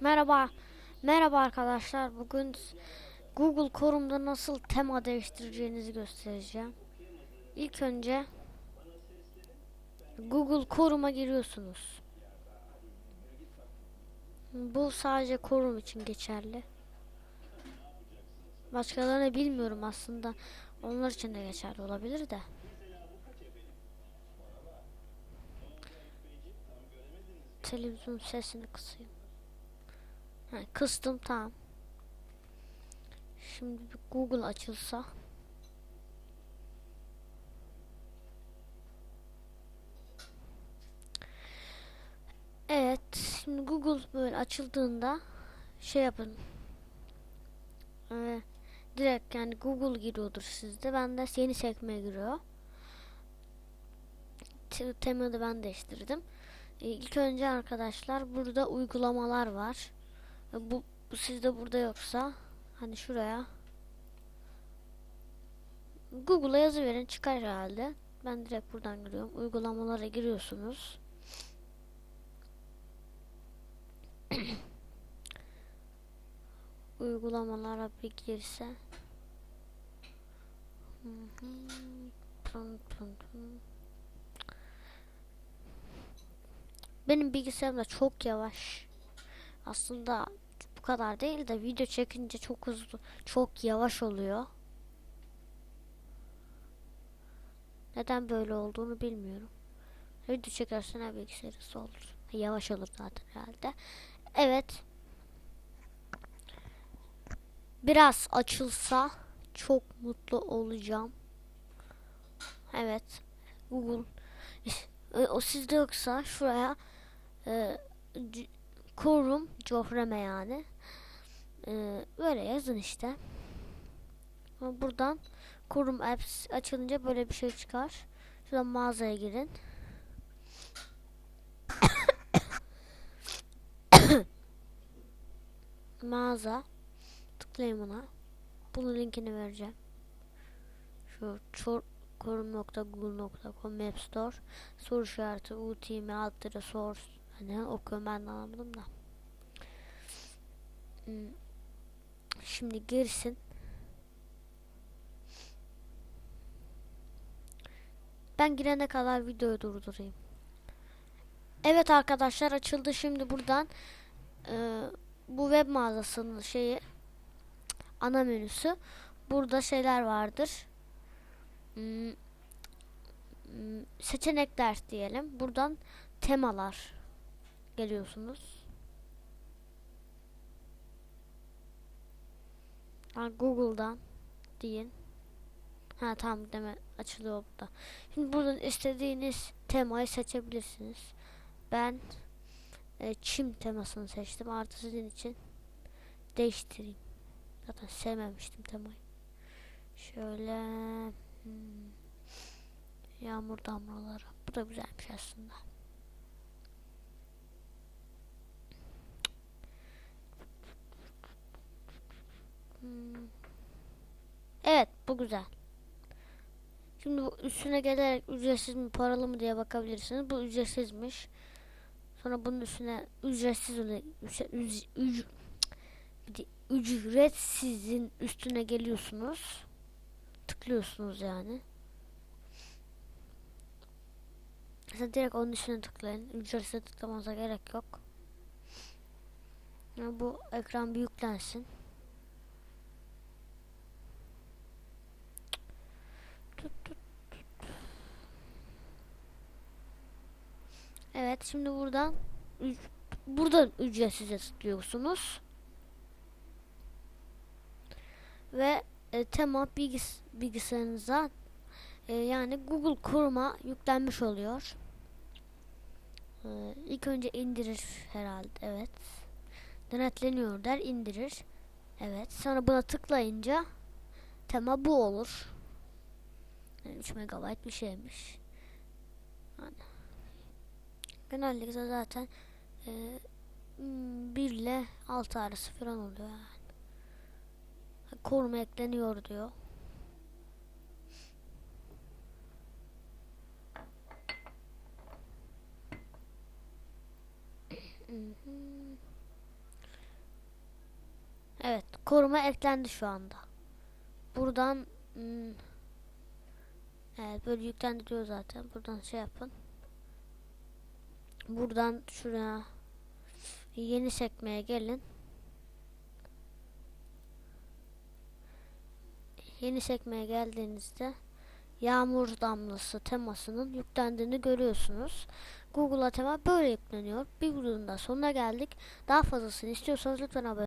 Merhaba. Merhaba arkadaşlar. Bugün Google Chrome'da nasıl tema değiştireceğinizi göstereceğim. İlk önce Google Chrome'a giriyorsunuz. Bu sadece Chrome için geçerli. Başkalarını bilmiyorum aslında. Onlar için de geçerli olabilir de. Televizyon sesini kısayım. Ha, kıstım tamam. Şimdi bir Google açılsa. Evet, şimdi Google böyle açıldığında şey yapın. Ee, direkt yani Google giriyordur sizde. Ben de yeni sekmeye giriyor. Te- Temeli ben değiştirdim. Ee, İlk önce arkadaşlar burada uygulamalar var. Bu, bu sizde burada yoksa hani şuraya Google'a yazı verin çıkar herhalde. Ben direkt buradan giriyorum. Uygulamalara giriyorsunuz. Uygulamalara bir girse. Benim bilgisayarım da çok yavaş. Aslında kadar değil de video çekince çok hızlı, çok yavaş oluyor. Neden böyle olduğunu bilmiyorum. Video çekersen bilgisayarı hızlı olur. Yavaş olur zaten herhalde. Evet. Biraz açılsa çok mutlu olacağım. Evet. Google. O sizde yoksa şuraya e, Kurum Cofreme yani. Ee, böyle yazın işte. Ama buradan Kurum Apps açılınca böyle bir şey çıkar. Şuradan mağazaya girin. Mağaza. Tıklayın buna. Bunun linkini vereceğim. Şu çor kurum.google.com App Store soru işareti UTM alt source hani okuyorum ben anlamadım da. Hmm. Şimdi girsin. Ben girene kadar videoyu durdurayım. Evet arkadaşlar açıldı şimdi buradan e, bu web mağazasının şeyi ana menüsü. Burada şeyler vardır. Hmm, hmm, seçenekler diyelim. Buradan temalar geliyorsunuz. Google'dan deyin. Ha tamam deme açılıyor burada. Şimdi buradan istediğiniz temayı seçebilirsiniz. Ben e, çim temasını seçtim. Artı sizin için değiştireyim. Zaten sevmemiştim temayı. Şöyle hmm, yağmur damlaları. Bu da güzelmiş aslında. Hmm. Bu güzel. Şimdi üstüne gelerek ücretsiz mi paralı mı diye bakabilirsiniz. Bu ücretsizmiş. Sonra bunun üstüne ücretsiz öyle üc- üc- ücretsizin üstüne geliyorsunuz. Tıklıyorsunuz yani. Mesela direkt onun üstüne tıklayın. Ücretsiz tıklamanıza gerek yok. Yani bu ekran büyüklensin. Evet şimdi buradan buradan ücretsize tıklıyorsunuz. Ve e, tema bilgis bilgisayarınıza e, yani Google Chrome'a yüklenmiş oluyor. E, ilk önce indirir herhalde evet. Denetleniyor der indirir. Evet sonra buna tıklayınca tema bu olur. Yani 3 MB bir şeymiş. Genellikle zaten e, 1 ile 6 arası falan oluyor yani. Koruma ekleniyor diyor. Evet, koruma eklendi şu anda. Buradan hmm, Evet, böyle yüklendi diyor zaten. Buradan şey yapın. Buradan şuraya yeni sekmeye gelin. Yeni sekmeye geldiğinizde yağmur damlası temasının yüklendiğini görüyorsunuz. Google'a tema böyle yükleniyor. Bir videonun da sonuna geldik. Daha fazlasını istiyorsanız lütfen abone